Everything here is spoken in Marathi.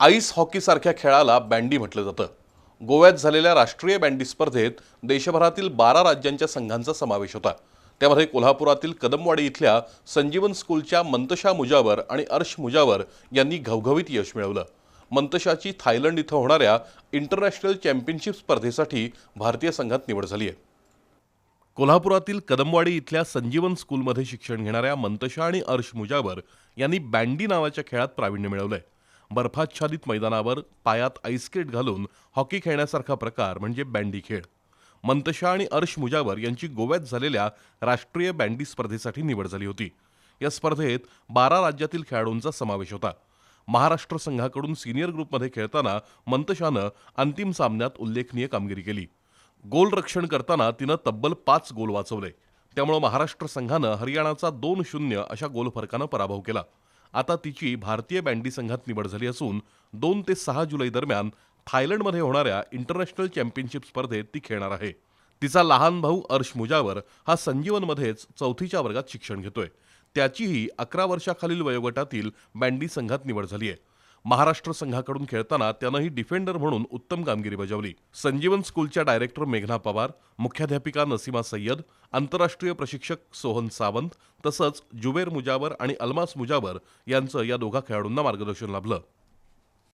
आईस हॉकीसारख्या खेळाला बँडी म्हटलं जातं. गोव्यात झालेल्या राष्ट्रीय बँडी स्पर्धेत देशभरातील बारा राज्यांच्या संघांचा समावेश होता. त्यामध्ये कोल्हापुरातील कदमवाडी इथल्या संजीवन स्कूलच्या मंतशा मुजावर आणि अर्श मुजावर यांनी घवघवीत यश मिळवलं. मंतशाची थायलंड इथं होणाऱ्या इंटरनॅशनल चॅम्पियनशिप स्पर्धेसाठी भारतीय संघात निवड झाली आहे. कोल्हापुरातील कदमवाडी इथल्या संजीवन स्कूलमध्ये शिक्षण घेणाऱ्या मंतशा आणि अर्श मुजावर यांनी बँडी नावाच्या खेळात प्रावीण्य आहे बर्फाच्छादित मैदानावर पायात आईस्केट घालून हॉकी खेळण्यासारखा प्रकार म्हणजे बँडी खेळ. मंतशा आणि अर्श मुजावर यांची गोव्यात झालेल्या राष्ट्रीय बँडी स्पर्धेसाठी निवड झाली होती. या स्पर्धेत बारा राज्यातील खेळाडूंचा समावेश होता. महाराष्ट्र संघाकडून सिनियर ग्रुपमध्ये खेळताना मंतशानं अंतिम सामन्यात उल्लेखनीय कामगिरी केली. गोल रक्षण करताना तिनं तब्बल पाच गोल वाचवले. त्यामुळे महाराष्ट्र संघानं हरियाणाचा दोन शून्य अशा गोलफरकानं पराभव केला. आता तिची भारतीय बँडी संघात निवड झाली असून दोन ते सहा जुलै दरम्यान थायलंडमध्ये होणाऱ्या इंटरनॅशनल चॅम्पियनशिप स्पर्धेत ती खेळणार आहे. तिचा लहान भाऊ अर्श मुजावर हा संजीवनमध्येच चौथीच्या वर्गात शिक्षण घेतोय. त्याचीही अकरा वर्षाखालील वयोगटातील बँडी संघात निवड झाली आहे. महाराष्ट्र संघाकडून खेळताना त्यानंही डिफेंडर म्हणून उत्तम कामगिरी बजावली. संजीवन स्कूलच्या डायरेक्टर मेघना पवार मुख्याध्यापिका नसीमा सय्यद आंतरराष्ट्रीय प्रशिक्षक सोहन सावंत तसंच जुबेर मुजावर आणि अल्मास मुजावर यांचं या दोघा खेळाडूंना मार्गदर्शन लाभलं.